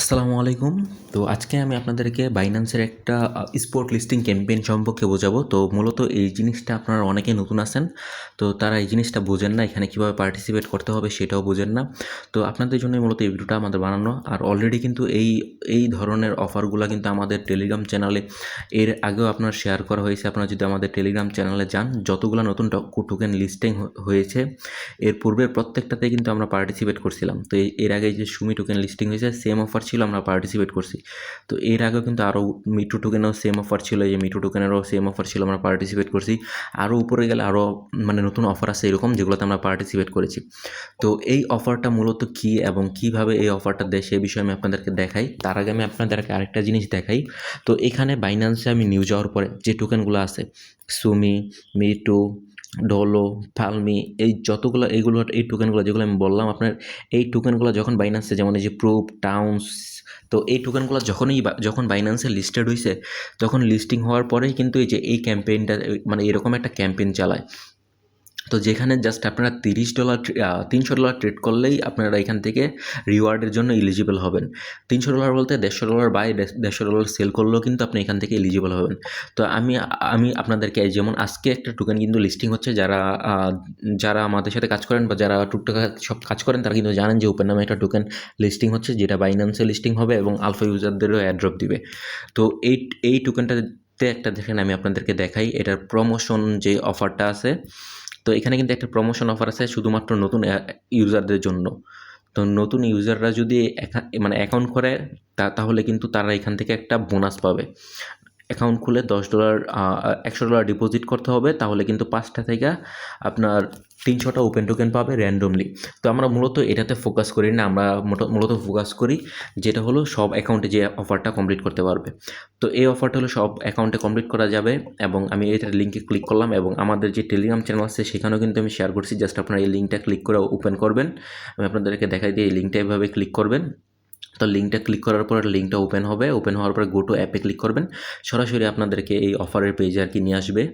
আসসালামু আলাইকুম। তো আজকে আমি আপনাদেরকে বাইন্যান্সের একটা স্পোর্ট লিস্টিং ক্যাম্পেইন সম্পর্কে বোঝাবো। তো মূলত এই জিনিসটা আপনারা অনেকে নতুন আছেন, তো তারা এই জিনিসটা বোঝেন না, এখানে কীভাবে পার্টিসিপেট করতে হবে সেটাও বোঝেন না। তো আপনাদের জন্য মূলত এই ভিডিওটা আমাদের বানানো। আর অলরেডি কিন্তু এই এই ধরনের অফারগুলো কিন্তু আমাদের টেলিগ্রাম চ্যানেলে এর আগেও আপনার শেয়ার করা হয়েছে। আপনারা যদি আমাদের টেলিগ্রাম চ্যানেলে যান, যতগুলো নতুন টোকেন লিস্টিং হয়েছে, এর পূর্বের প্রত্যেকটাতে কিন্তু আমরা পার্টিসিপেট করছিলাম। তো এর আগে যে সুমি টোকেন লিস্টিং হয়েছে সেম অফার ছিল, আমরা পার্টিসিপেট করছি। তো এর আগেও কিন্তু আরও মিটু টোকেনেও সেম অফার ছিল যে মিটু টোকেনেরও সেম অফার ছিল, আমরা পার্টিসিপেট করছি। আরও উপরে গেলে আরও মানে নতুন অফার আছে এরকম, যেগুলোতে আমরা পার্টিসিপেট করেছি। তো এই অফারটা মূলত কী এবং কীভাবে এই অফারটা দেয় সে বিষয়ে আমি আপনাদেরকে দেখাই। তার আগে আমি আপনাদেরকে আরেকটা জিনিস দেখাই। তো এখানে বাইন্যান্সে আমি নিউ যাওয়ার পরে যে টোকেনগুলো আছে সুমি মিটু ডলো ফালমি এই যতগুলো, এইগুলো, এই টোকেনগুলো যেগুলো আমি বললাম আপনার, এই টোকেনগুলো যখন বাইন্যান্সে যেমন এই যে প্রুফ টাউন্স তো এই টোকেনগুলো যখনই যখন বাইন্যান্সে লিস্টেড হয়েছে তখন লিস্টিং হওয়ার পরেই কিন্তু এই যে এই ক্যাম্পেইনটা মানে এরকম একটা ক্যাম্পেইন চালায়। তো যেখানে জাস্ট আপনারা তিরিশ ডলার তিনশো ডলার ট্রেড করলেই আপনারা এখান থেকে রিওয়ার্ডের জন্য এলিজিবল হবেন। তিনশো ডলার বলতে দেড়শো ডলার বাই দেড়শো ডলার সেল করলেও কিন্তু আপনি এখান থেকে এলিজিবল হবেন। তো আমি আমি আপনাদেরকে যেমন আজকে একটা টোকেন কিন্তু লিস্টিং হচ্ছে, যারা যারা আমাদের সাথে কাজ করেন বা যারা টুকটাক সব কাজ করেন, তারা কিন্তু জানেন যে ওপেন নামে একটা টোকেন লিস্টিং হচ্ছে, যেটা বাইন্যান্সে লিস্টিং হবে এবং আলফা ইউজারদেরও অ্যাড্রপ দিবে। তো এই এই টোকেনটাতে একটা দেখেন আমি আপনাদেরকে দেখাই, এটার প্রমোশন যে অফারটা আছে তো এখানে কিন্তু একটা প্রমোশন অফার আছে শুধুমাত্র নতুন ইউজারদের জন্য। তো নতুন ইউজাররা যদি মানে অ্যাকাউন্ট করে, তা, তাহলে কিন্তু তারা এখান থেকে একটা বোনাস পাবে। অ্যাকাউন্ট খুলে দশ ডলার একশো ডলার ডিপোজিট করতে হবে। তাহলে কিন্তু পাঁচটা থেকে আপনার তিনশোটা ওপেন টোকেন পাবে র্যান্ডমলি তো আমরা মূলত এটাতে ফোকাস করি না, আমরা মূলত ফোকাস করি যেটা হলো সব অ্যাকাউন্টে যে অফারটা কমপ্লিট করতে পারবে। তো এই অফারটা হলো সব অ্যাকাউন্টে কমপ্লিট করা যাবে এবং আমি এটার লিঙ্কে ক্লিক করলাম এবং আমাদের যে টেলিগ্রাম চ্যানেল আছে সেখানেও কিন্তু আমি শেয়ার করছি। জাস্ট আপনারা এই লিঙ্কটা ক্লিক করে ওপেন করবেন। আমি আপনাদেরকে দেখাই দিই এই লিঙ্কটা এভাবে ক্লিক করবেন। তো লিঙ্কটা ক্লিক করার পর লিঙ্কটা ওপেন হবে। ওপেন হওয়ার পরে গো টু অ্যাপে ক্লিক করবেন। সরাসরি আপনাদেরকে এই অফারের পেজে আর কি নিয়ে আসবে।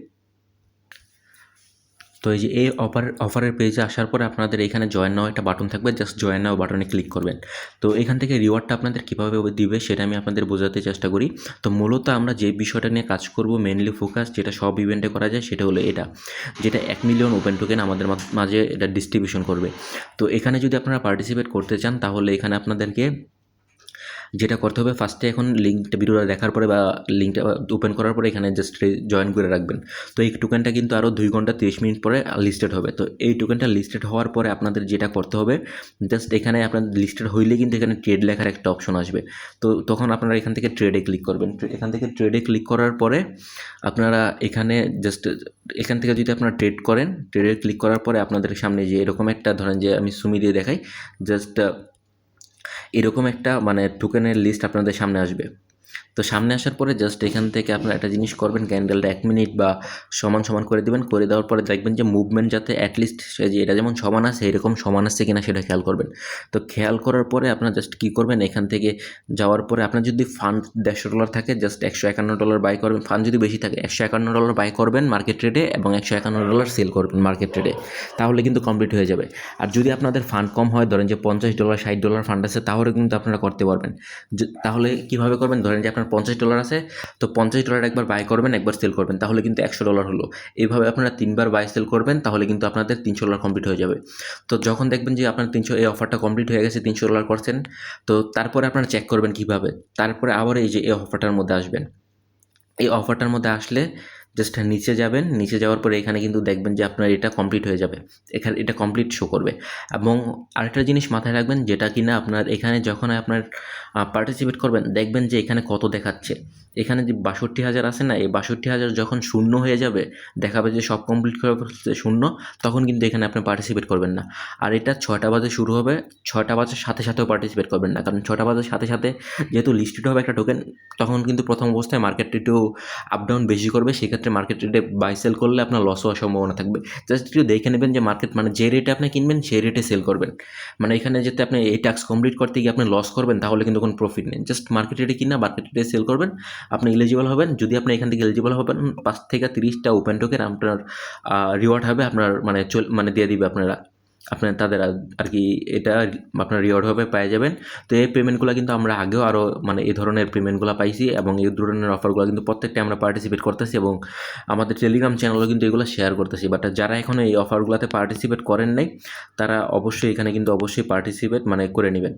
তো এই যে এই অফার, অফারের পেজে আসার পরে আপনাদের এখানে জয়েন নাও একটা বাটন থাকবে। জাস্ট জয়েন নাও বাটনে ক্লিক করবেন। তো এখান থেকে রিওয়ার্ডটা আপনাদের কীভাবে দিবে সেটা আমি আপনাদের বোঝাতে চেষ্টা করি। তো মূলত আমরা যে বিষয়টা নিয়ে কাজ করব মেনলি ফোকাস যেটা সব ইভেন্টে করা যায় সেটা হলো এটা। যেটা এক মিলিয়ন ওপেন টোকেন আমাদের মাঝে এটা ডিস্ট্রিবিউশন করবে। তো এখানে যদি আপনারা পার্টিসিপেট করতে চান তাহলে এখানে আপনাদেরকে যেটা করতে হবে ফার্স্টে এখন লিঙ্কটা ভিডিওটা দেখার পরে বা লিঙ্কটা ওপেন করার পরে এখানে জাস্ট জয়েন করে রাখবেন। তো এই টোকেনটা কিন্তু আরও দুই ঘণ্টা তিরিশ মিনিট পরে লিস্টেড হবে। তো এই টোকেনটা লিস্টেড হওয়ার পরে আপনাদের যেটা করতে হবে জাস্ট এখানে আপনার লিস্টেড হইলে কিন্তু এখানে ট্রেড লেখার একটা অপশন আসবে। তো তখন আপনারা এখান থেকে ট্রেডে ক্লিক করবেন। এখান থেকে ট্রেডে ক্লিক করার পরে আপনারা এখানে জাস্ট এখান থেকে যদি আপনারা ট্রেড করেন ট্রেডে ক্লিক করার পরে আপনাদের সামনে যে এরকম একটা ধরেন যে আমি সুমি দিয়ে দেখাই জাস্ট এরকম একটা মানে টোকেনের লিস্ট আপনাদের সামনে আসবে। তো সামনে আসার পরে জাস্ট এখান থেকে আপনারা একটা জিনিস করবেন ক্যান্ডেলটা এক মিনিট বা সমান সমান করে দেবেন, করে দেওয়ার পরে দেখবেন যে মুভমেন্ট যাতে অ্যাটলিস্ট যে এটা যেমন সমান আছে, এরকম সমান আছে কিনা সেটা খেয়াল করবেন। তো খেয়াল করার পরে আপনারা জাস্ট কী করবেন, এখান থেকে যাওয়ার পরে আপনার যদি ফান্ড দেড়শো ডলার থাকে জাস্ট একশো একান্ন ডলার বাই করবেন ফান্ড যদি বেশি থাকে, একশো একান্ন ডলার বাই করবেন মার্কেট ট্রেডে এবং একশো একান্ন ডলার সেল করবেন মার্কেট ট্রেডে তাহলে কিন্তু কমপ্লিট হয়ে যাবে। আর যদি আপনাদের ফান্ড কম হয়, ধরেন যে পঞ্চাশ ডলার ষাট ডলার ফান্ড আছে, তাহলে কিন্তু আপনারা করতে পারবেন। তাহলে কীভাবে করবেন? ধরেন যে আপনার পঞ্চাশ ডলার আছে, তো পঞ্চাশ ডলার একবার বাই করবেন, একবার সেল করবেন, তাহলে কিন্তু একশো ডলার হলো। এইভাবে আপনারা তিনবার বাই সেল করবেন, তাহলে কিন্তু আপনাদের তিনশো ডলার কমপ্লিট হয়ে যাবে। তো যখন দেখবেন যে আপনার তিনশো, এই অফারটা কমপ্লিট হয়ে গেছে, তিনশো ডলার করছেন, তো তারপরে আপনারা চেক করবেন কীভাবে। তারপরে আবার এই যে, এই অফারটার মধ্যে আসবেন। এই অফারটার মধ্যে আসলে জাস্ট নিচে যাবেন, নিচে যাওয়ার পরে এখানে কিন্তু দেখবেন যে আপনার এটা কমপ্লিট হয়ে যাবে। এখানে এটা কমপ্লিট শো করবে। এবং আরেকটা জিনিস মাথায় রাখবেন, যেটা কিনা আপনার এখানে যখন আপনার পার্টিসিপেট করবেন, দেখবেন যে এখানে কত দেখাচ্ছে। এখানে যে বাষট্টি হাজার আছে না, এই বাষট্টি হাজার যখন শূন্য হয়ে যাবে, দেখাবে যে সব কমপ্লিট করার পর শূন্য, তখন কিন্তু এখানে আপনি পার্টিসিপেট করবেন না। আর এটা ছটা বাজে শুরু হবে ছটা বাজের সাথে সাথেও পার্টিসিপেট করবেন না, কারণ ছটা বাজের সাথে সাথে যেহেতু লিস্টেড হবে একটা টোকেন তখন কিন্তু প্রথম অবস্থায় মার্কেট একটু আপ ডাউন বেশি করবে, সেক্ষেত্রে মার্কেট রেটে বাই সেল করলে আপনার লস হওয়ার সম্ভাবনা থাকবে। জাস্ট একটু দেখে নেবেন যে মার্কেট মানে যে রেটে আপনি কিনবেন, সেই রেটে সেল করবেন। মানে এখানে যাতে আপনি এই ট্যাক্স কমপ্লিট করতে গিয়ে আপনি লস করবেন, তাহলে কিন্তু কোনো প্রফিট নেই। জাস্ট মার্কেট রেটে কিনা মার্কেট রেটে সেল করবেন আপনি এলিজিবল হবেন। যদি আপনি এখান থেকে এলিজিবল হবেন, পাঁচ থেকে তিরিশটা ওপেন টোকেন আপনার রিওয়ার্ড হবে, আপনার মানে চল মানে দিয়ে দিবে আপনারা। আপনার তাদের আর কি এটা আপনার রিওয়ার্ড হবে, পেয়ে যাবেন। তো এই পেমেন্টগুলো কিন্তু আমরা আগেও আরও মানে এই ধরনের পেমেন্টগুলো পাইছি এবং এই ধরনের অফারগুলো কিন্তু প্রত্যেকটা আমরা পার্টিসিপেট করতেছি এবং আমাদের টেলিগ্রাম চ্যানেলও কিন্তু এগুলো শেয়ার করতেছি। বাট যারা এখনও এই অফারগুলোতে পার্টিসিপেট করেন নাই, তারা অবশ্যই এখানে কিন্তু অবশ্যই পার্টিসিপেট মানে করে নেবেন।